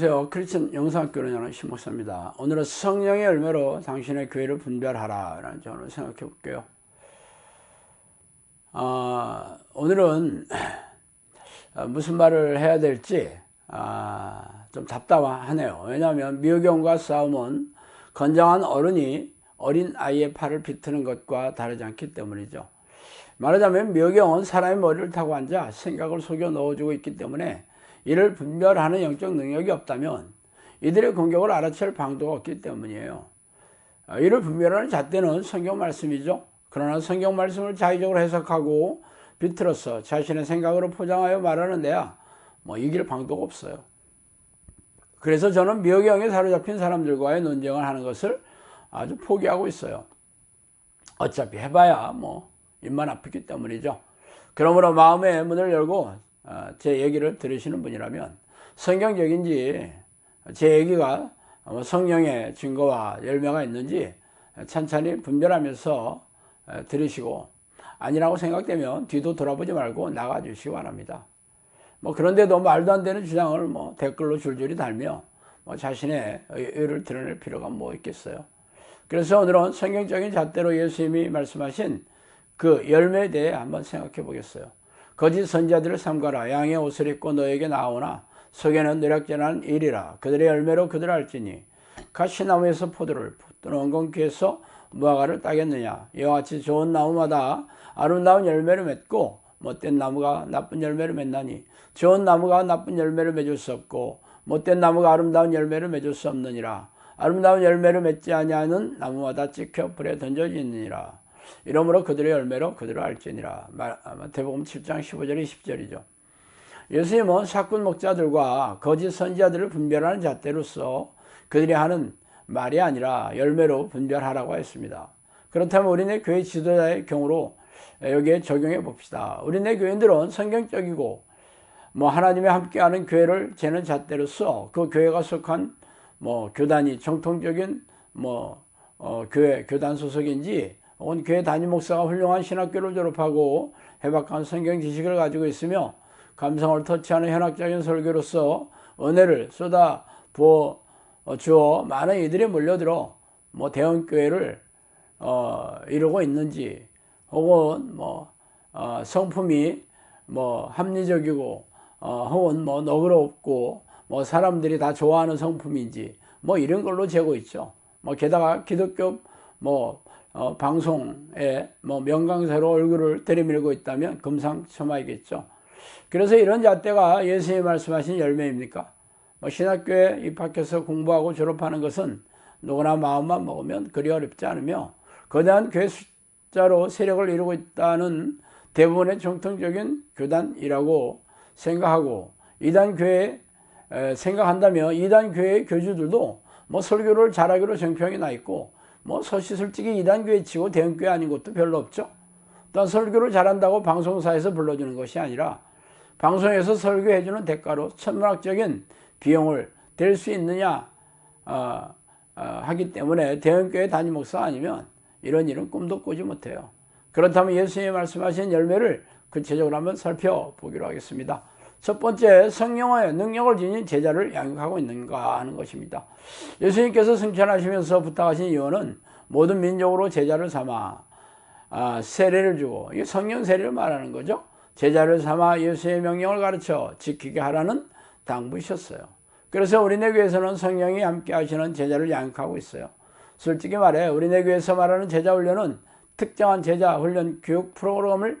안녕하세요. 크리스천 영상학교를 여는 신목사입니다. 오늘은 성령의 열매로 당신의 교회를 분별하라 라는 점을 생각해 볼게요. 아, 오늘은 무슨 말을 해야 될지 아, 좀 답답하네요. 왜냐하면 미호경과 싸움은 건장한 어른이 어린 아이의 팔을 비트는 것과 다르지 않기 때문이죠. 말하자면 미호경은 사람의 머리를 타고 앉아 생각을 속여 넣어주고 있기 때문에 이를 분별하는 영적 능력이 없다면 이들의 공격을 알아챌 방도가 없기 때문이에요. 아, 이를 분별하는 잣대는 성경 말씀이죠. 그러나 성경 말씀을 자의적으로 해석하고 비틀어서 자신의 생각으로 포장하여 말하는 데야 뭐 이길 방도가 없어요. 그래서 저는 미역경에 사로잡힌 사람들과의 논쟁을 하는 것을 아주 포기하고 있어요. 어차피 해봐야 뭐 입만 아프기 때문이죠. 그러므로 마음의 문을 열고 어, 제 얘기를 들으시는 분이라면 성경적인지 제 얘기가 뭐 성령의 증거와 열매가 있는지 찬찬히 분별하면서 어, 들으시고 아니라고 생각되면 뒤도 돌아보지 말고 나가 주시기 바랍니다. 뭐 그런데도 말도 안 되는 주장을 뭐 댓글로 줄줄이 달며 뭐 자신의 의를 드러낼 필요가 뭐 있겠어요. 그래서 오늘은 성경적인 잣대로 예수님이 말씀하신 그 열매에 대해 한번 생각해 보겠어요. 거짓 선자들을 삼가라. 양의 옷을 입고 너에게 나오나. 속에는 노력전한 일이라. 그들의 열매로 그들 알지니. 가시나무에서 포도를 또는 원건기에서 무화과를 따겠느냐. 이와 같이 좋은 나무마다 아름다운 열매를 맺고 못된 나무가 나쁜 열매를 맺나니. 좋은 나무가 나쁜 열매를 맺을 수 없고 못된 나무가 아름다운 열매를 맺을 수 없느니라. 아름다운 열매를 맺지 아니하는 나무마다 찍혀 불에 던져지느니라 이러므로 그들의 열매로 그들을 알지니라. 마태복음 7장 15절 20절이죠. 예수님은 사꾼 목자들과 거짓 선지자들을 분별하는 잣대로서 그들이 하는 말이 아니라 열매로 분별하라고 했습니다. 그렇다면 우리네 교회 지도자의 경우로 여기에 적용해 봅시다. 우리네 교인들은 성경적이고 뭐 하나님의 함께하는 교회를 재는 잣대로서 그 교회가 속한 뭐 교단이 정통적인 뭐 어, 교회 교단 소속인지 혹은 교회 담임 목사가 훌륭한 신학교를 졸업하고 해박한 성경 지식을 가지고 있으며 감성을 터치하는 현학적인 설교로서 은혜를 쏟아 부어 주어 많은 이들이 몰려들어 뭐 대형 교회를 어, 이루고 있는지 혹은 뭐 어, 성품이 뭐 합리적이고 어, 혹은 뭐 너그럽고 뭐 사람들이 다 좋아하는 성품인지 뭐 이런 걸로 재고 있죠. 뭐 게다가 기독교 뭐 어, 방송에 뭐 명강사로 얼굴을 들이밀고 있다면 금상첨화이겠죠. 그래서 이런 잣대가 예수님이 말씀하신 열매입니까? 뭐 신학교에 입학해서 공부하고 졸업하는 것은 누구나 마음만 먹으면 그리 어렵지 않으며 거대한 교회 숫자로 세력을 이루고 있다는 대부분의 정통적인 교단이라고 생각하고 이단 교회 생각한다면 이단 교회 교주들도 뭐 설교를 잘하기로 정평이 나 있고 뭐 사실 솔직히 이단교회 치고 대형교회 아닌 것도 별로 없죠. 또한 설교를 잘한다고 방송사에서 불러주는 것이 아니라 방송에서 설교해주는 대가로 천문학적인 비용을 댈수 있느냐 어, 어, 하기 때문에 대형교회 담임 목사 아니면 이런 일은 꿈도 꾸지 못해요. 그렇다면 예수님이 말씀하신 열매를 구체적으로 한번 살펴보기로 하겠습니다. 첫 번째 성령의 능력을 지닌 제자를 양육하고 있는가 하는 것입니다. 예수님께서 승천하시면서 부탁하신 이유는 모든 민족으로 제자를 삼아 아, 세례를 주고 이 성령 세례를 말하는 거죠. 제자를 삼아 예수의 명령을 가르쳐 지키게 하라는 당부셨어요. 그래서 우리네 교회에서는 성령이 함께 하시는 제자를 양육하고 있어요. 솔직히 말해 우리네 교회에서 말하는 제자 훈련은 특정한 제자 훈련 교육 프로그램을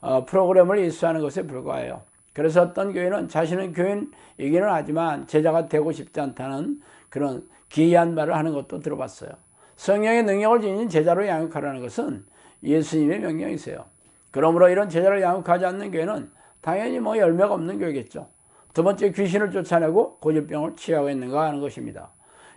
어, 프로그램을 이수하는 것에 불과해요. 그래서 어떤 교회는 자신은 교인이기는 하지만 제자가 되고 싶지 않다는 그런 기이한 말을 하는 것도 들어봤어요. 성령의 능력을 지닌 제자로 양육하라는 것은 예수님의 명령이세요. 그러므로 이런 제자를 양육하지 않는 교회는 당연히 뭐 열매가 없는 교회겠죠. 두 번째 귀신을 쫓아내고 고질병을 치유하고 있는가 하는 것입니다.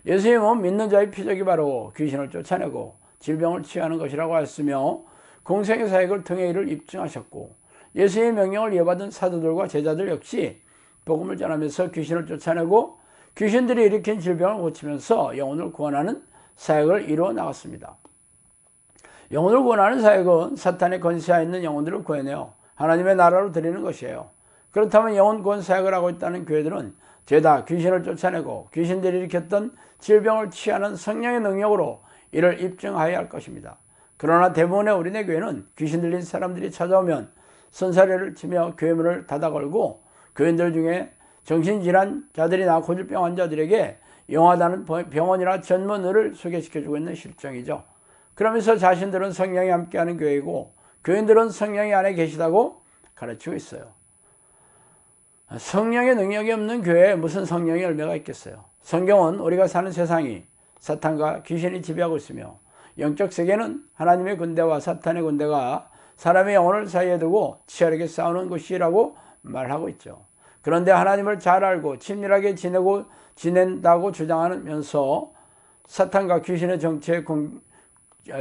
예수님은 믿는 자의 피적이 바로 귀신을 쫓아내고 질병을 치유하는 것이라고 했으며 공생의 사역을 통해 이를 입증하셨고 예수의 명령을 이어받은 사도들과 제자들 역시 복음을 전하면서 귀신을 쫓아내고 귀신들이 일으킨 질병을 고치면서 영혼을 구원하는 사역을 이루어 나갔습니다. 영혼을 구원하는 사역은 사탄의 권세하에 있는 영혼들을 구해내어 하나님의 나라로 드리는 것이에요. 그렇다면 영혼 구원 사역을 하고 있다는 교회들은 죄다 귀신을 쫓아내고 귀신들이 일으켰던 질병을 치하는 성령의 능력으로 이를 입증하여야 할 것입니다. 그러나 대부분의 우리네 교회는 귀신 들린 사람들이 찾아오면 선사례를 치며 교회 문을 닫아 걸고 교인들 중에 정신질환자들이 나 고질병 환자들에게 영하다는 병원이나 전문의를 소개시켜주고 있는 실정이죠. 그러면서 자신들은 성령이 함께하는 교회이고 교인들은 성령이 안에 계시다고 가르치고 있어요. 성령의 능력이 없는 교회에 무슨 성령의 열매가 있겠어요? 성경은 우리가 사는 세상이 사탄과 귀신이 지배하고 있으며 영적 세계는 하나님의 군대와 사탄의 군대가 사람의 영혼을 사이에 두고 치열하게 싸우는 곳이라고 말하고 있죠. 그런데 하나님을 잘 알고 친밀하게 지내고 지낸다고 주장하면서 사탄과 귀신의 정체의 공,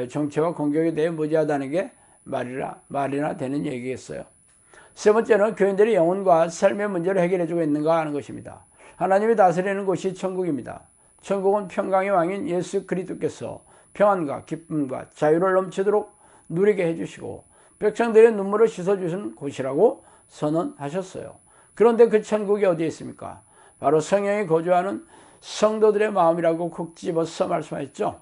정체와 공격에 대해 무지하다는 게 말이라, 말이나 되는 얘기겠어요. 세 번째는 교인들이 영혼과 삶의 문제를 해결해주고 있는가 하는 것입니다. 하나님이 다스리는 곳이 천국입니다. 천국은 평강의 왕인 예수 그리스도께서 평안과 기쁨과 자유를 넘치도록 누리게 해주시고 백성들의 눈물을 씻어주신 곳이라고 선언하셨어요. 그런데 그 천국이 어디에 있습니까? 바로 성령이 거주하는 성도들의 마음이라고 콕 집어서 말씀하셨죠.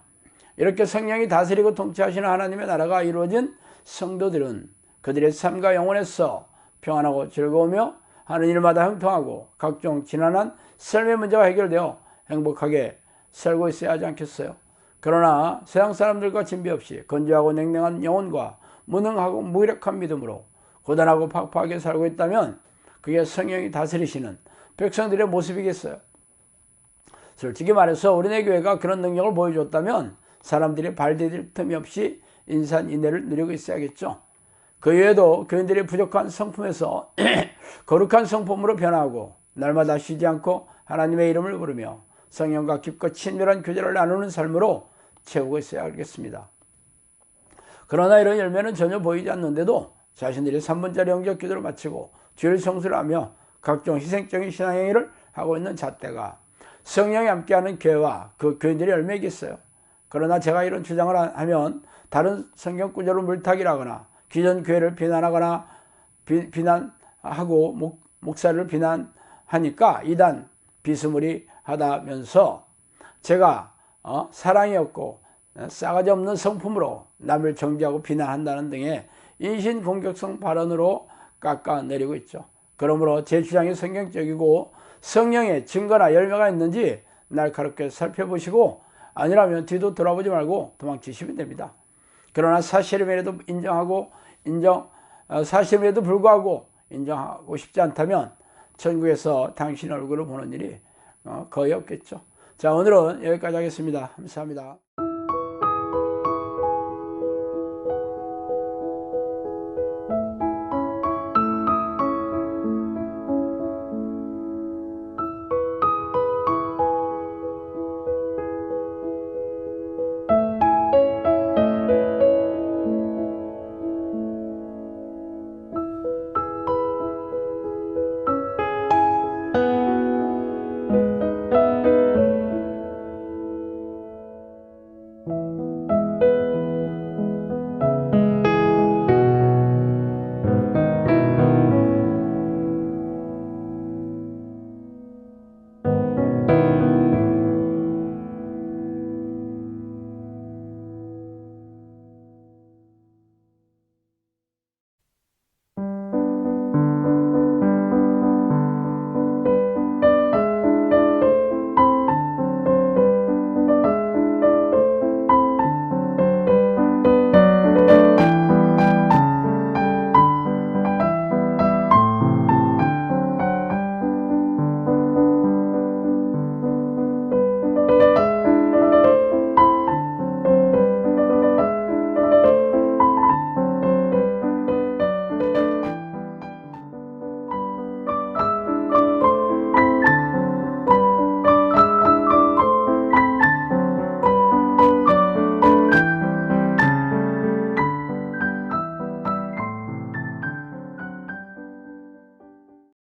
이렇게 성령이 다스리고 통치하시는 하나님의 나라가 이루어진 성도들은 그들의 삶과 영혼에서 평안하고 즐거우며 하는 일마다 형통하고 각종 지난한 삶의 문제가 해결되어 행복하게 살고 있어야 하지 않겠어요? 그러나 세상 사람들과 진비 없이 건조하고 냉랭한 영혼과 무능하고 무력한 믿음으로 고단하고 팍팍하게 살고 있다면 그게 성령이 다스리시는 백성들의 모습이겠어요. 솔직히 말해서 우리네 교회가 그런 능력을 보여줬다면 사람들이 발디딜 틈이 없이 인산인해를 누리고 있어야겠죠. 그 외에도 교인들이 부족한 성품에서 거룩한 성품으로 변하고 날마다 쉬지 않고 하나님의 이름을 부르며 성령과 깊고 친밀한 교제를 나누는 삶으로 채우고 있어야 하겠습니다. 그러나 이런 열매는 전혀 보이지 않는데도 자신들이 3분짜리 영적 기도를 마치고 주일 성수를 하며 각종 희생적인 신앙행위를 하고 있는 잣대가 성령이 함께하는 교회와 그 교인들의 열매이겠어요. 그러나 제가 이런 주장을 하면 다른 성경 구절을 물타기라거나 기존 교회를 비난하거나 비, 비난하고 목, 목사를 비난하니까 이단 비스무리 하다면서 제가 어, 사랑이 없고 싸가지 없는 성품으로 남을 정죄하고 비난한다는 등의 인신 공격성 발언으로 깎아내리고 있죠. 그러므로 제 주장이 성경적이고 성령의 증거나 열매가 있는지 날카롭게 살펴보시고 아니라면 뒤도 돌아보지 말고 도망치시면 됩니다. 그러나 사실임에도 인정하고 인정 어, 사실임에도 불구하고 인정하고 싶지 않다면 천국에서 당신 얼굴을 보는 일이 어, 거의 없겠죠. 자 오늘은 여기까지 하겠습니다. 감사합니다.